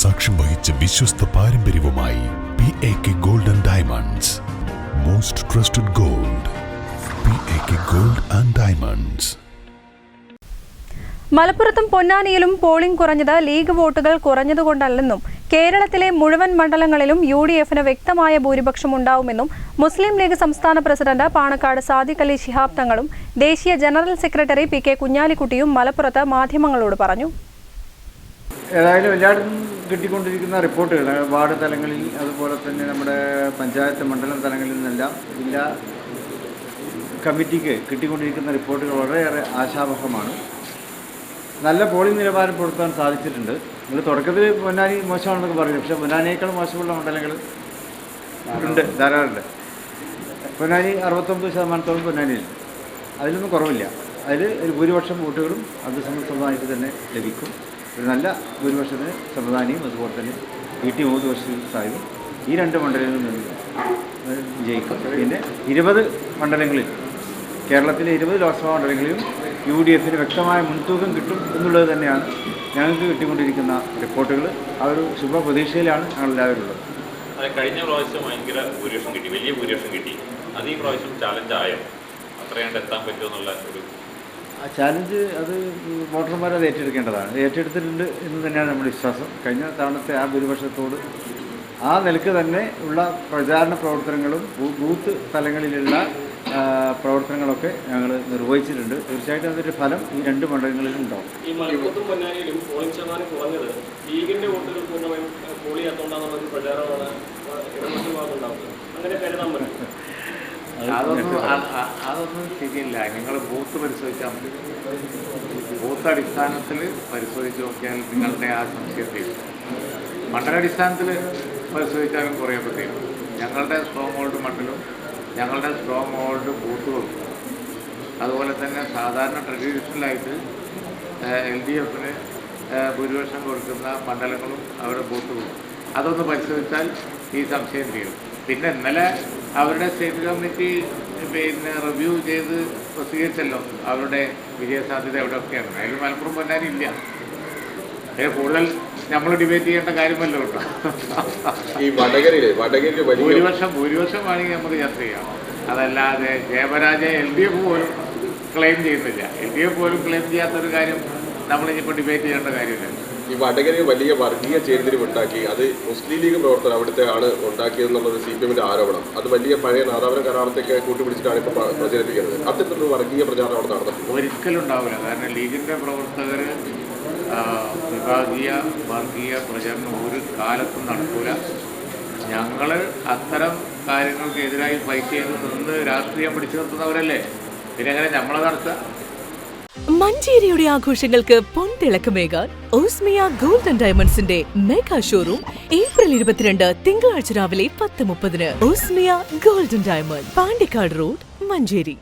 സാക്ഷ്യം വഹിച്ച വിശ്വസ്ത പാരമ്പര്യവുമായി P A K gold and diamonds most trusted gold P A K gold and diamonds മലപ്പുറത്തും പൊന്നാനിയിലും പോളിംഗ് കുറഞ്ഞത് ലീഗ് വോട്ടുകൾ കുറഞ്ഞതുകൊണ്ടല്ലെന്നും കേരളത്തിലെ മുഴുവൻ മണ്ഡലങ്ങളിലും യു ഡി എഫിന് വ്യക്തമായ ഭൂരിപക്ഷം ഉണ്ടാവുമെന്നും മുസ്ലിം ലീഗ് സംസ്ഥാന പ്രസിഡന്റ് പാണക്കാട് സാദിഖ് അലി ശിഹാബ് തങ്ങളും ദേശീയ ജനറൽ സെക്രട്ടറി പി കെ കുഞ്ഞാലിക്കുട്ടിയും മലപ്പുറത്ത് മാധ്യമങ്ങളോട് പറഞ്ഞു. ഏതായാലും എല്ലായിടത്തും കിട്ടിക്കൊണ്ടിരിക്കുന്ന റിപ്പോർട്ടുകൾ വാർഡ് തലങ്ങളിൽ അതുപോലെ തന്നെ നമ്മുടെ പഞ്ചായത്ത് മണ്ഡലം തലങ്ങളിൽ നിന്നെല്ലാം ജില്ലാ കമ്മിറ്റിക്ക് കിട്ടിക്കൊണ്ടിരിക്കുന്ന റിപ്പോർട്ടുകൾ വളരെയേറെ ആശാവഹമാണ്. നല്ല പോളിംഗ് നിലവാരം പുലർത്താൻ സാധിച്ചിട്ടുണ്ട്. നിങ്ങൾ തുടക്കത്തിൽ പൊന്നാനി മോശമാണെന്നൊക്കെ പറയും പക്ഷേ പൊന്നാനിയേക്കാൾ മോശമുള്ള മണ്ഡലങ്ങൾ ഉണ്ട് ധാരാളമുണ്ട്. പൊന്നാനി അറുപത്തൊമ്പത് ശതമാനത്തോളം പൊന്നാനിയിൽ. അതിലൊന്നും കുറവില്ല. അതിൽ ഒരു ഭൂരിപക്ഷം വോട്ടുകളും അത് സമ്മതമായിട്ട് തന്നെ ലഭിക്കും. ഒരു നല്ല ഭൂരിപക്ഷത്തിന് സമ്മതാനിയും അതുപോലെ തന്നെ ഇ ടി മുഹമ്മദ് ബഷീർ സാഹിബും ഈ രണ്ട് മണ്ഡലങ്ങളിൽ നിന്ന് വിജയിക്കും പിന്നെ ഇരുപത് മണ്ഡലങ്ങളിൽ കേരളത്തിലെ ഇരുപത് ലോക്സഭാ മണ്ഡലങ്ങളിലും യു ഡി എഫിന് വ്യക്തമായ മുൻതൂക്കം കിട്ടും എന്നുള്ളത് തന്നെയാണ് ഞങ്ങൾക്ക് കിട്ടിക്കൊണ്ടിരിക്കുന്ന റിപ്പോർട്ടുകൾ. ആ ഒരു ശുഭ ശുഭപ്രതീക്ഷയിലാണ് ഞങ്ങളെല്ലാവരും ഉള്ളത്. കഴിഞ്ഞ പ്രാവശ്യം ഭയങ്കര ഭൂരിപക്ഷം കിട്ടി വലിയ ഭൂരിപക്ഷം കിട്ടി. അത് ഈ പ്രാവശ്യം ചാലഞ്ച് ആയോ? അത്രയാണ്ട് എത്താൻ പറ്റുമെന്നുള്ള ഒരു ചാലഞ്ച് അത് വോട്ടർമാർ അത് ഏറ്റെടുക്കേണ്ടതാണ്. ഏറ്റെടുത്തിട്ടുണ്ട് എന്ന് തന്നെയാണ് നമ്മുടെ വിശ്വാസം. കഴിഞ്ഞ തവണത്തെ ആ ഭൂരിപക്ഷത്തോട് ആ നിലയ്ക്ക് തന്നെ ഉള്ള പ്രചാരണ പ്രവർത്തനങ്ങളും ബൂത്ത് തലങ്ങളിലുള്ള പ്രവർത്തനങ്ങളൊക്കെ ഞങ്ങൾ നിർവഹിച്ചിട്ടുണ്ട്. തീർച്ചയായിട്ടും അതിന്റെ ഫലം ഈ രണ്ട് മണ്ഡലങ്ങളിലും ഉണ്ടാവും. ഈ മലപ്പുറത്തും കുറഞ്ഞത് അതൊന്നും ശരിയല്ല. നിങ്ങൾ ബൂത്ത് പരിശോധിച്ചാൽ മതി. ബൂത്ത് അടിസ്ഥാനത്തിൽ പരിശോധിച്ച് നോക്കിയാൽ നിങ്ങളുടെ ആ സംശയം തീരും. മണ്ഡലാടിസ്ഥാനത്തിൽ പരിശോധിച്ചാലും കുറേയൊക്കെ തീരും. ഞങ്ങളുടെ സ്ട്രോങ് ഹോൾഡ് മണ്ഡലവും ഞങ്ങളുടെ സ്ട്രോങ് ഹോൾഡ് ബൂത്തുകളും. അതുപോലെ തന്നെ സാധാരണ ട്രഡീഷണലായിട്ട് എൽ ഡി എഫിന് ഭൂരിപക്ഷം കൊടുക്കുന്ന മണ്ഡലങ്ങളും അവരുടെ ബൂത്തുകളും. അതൊന്ന് പരിശോധിച്ചാൽ ഈ സംശയം തീരും. പിന്നെ ഇന്നലെ അവരുടെ സ്റ്റേറ്റ് കമ്മിറ്റി പിന്നെ റിവ്യൂ ചെയ്ത് പ്രസിദ്ധീകരിച്ചല്ലോ. അവരുടെ വിജയസാധ്യത എവിടെയൊക്കെയാണ്. അതിൽ മലപ്പുറം പൊന്നാനും ഇല്ല. ഏ കൂടുതൽ നമ്മൾ ഡിബേറ്റ് ചെയ്യേണ്ട കാര്യമല്ലോ കേട്ടോ. ഈ വടകരയിലെ വടകരയിൽ വലിയ ഭൂരിപക്ഷം ഭൂരിപക്ഷം വേണമെങ്കിൽ നമുക്ക് ചർച്ച ചെയ്യാം. അതല്ലാതെ ജയപരാജയ എൽ ഡി എഫ് പോലും ക്ലെയിം ചെയ്യുന്നില്ല. എൽ ഡി എഫ് പോലും ക്ലെയിം ചെയ്യാത്തൊരു കാര്യം നമ്മളിനിപ്പോൾ ഡിബേറ്റ് ചെയ്യേണ്ട കാര്യമില്ല. ഈ വടകരയിൽ വലിയ വർഗീയ ചേരിതിരിവുണ്ടാക്കി. അത് മുസ്ലിം ലീഗ് പ്രവർത്തനം അവിടുത്തെ ആണ് ഉണ്ടാക്കിയതെന്നുള്ളത് സി പി എമ്മിന്റെ ആരോപണം. അത് വലിയ പഴയ നാദാപുരം കരാറത്തേക്ക് കൂട്ടിപ്പിടിച്ചിട്ടാണ് ഇപ്പോൾ പ്രചരിപ്പിക്കുന്നത്. അത്തരത്തിലൊരു വർഗീയ പ്രചാരണം അവിടെ നടന്നത് ഒരിക്കലും ഉണ്ടാവില്ല കാരണം ലീഗിന്റെ പ്രവർത്തകർ വിഭാഗീയ വർഗീയ പ്രചരണം ഒരു കാലത്തും നടക്കൂല. ഞങ്ങൾ അത്തരം കാര്യങ്ങൾക്കെതിരായി ഫൈറ്റ് ചെയ്ത് നിന്ന് രാഷ്ട്രീയം പിടിച്ചു നിർത്തുന്നവരല്ലേ? പിന്നെ എങ്ങനെ നമ്മളെ നടത്തുക മഞ്ചേരിയുടെ ആഘോഷങ്ങൾക്ക് പൊൻതിളക്കമേകാൻ ഓസ്മിയ ഗോൾഡൻ ഡയമണ്ട്സിന്റെ മെഗാ ഷോറൂം ഏപ്രിൽ ഇരുപത്തിരണ്ട് തിങ്കളാഴ്ച രാവിലെ പത്ത് മുപ്പതിന് Osmiya golden diamond Pandikkad road Manjeri.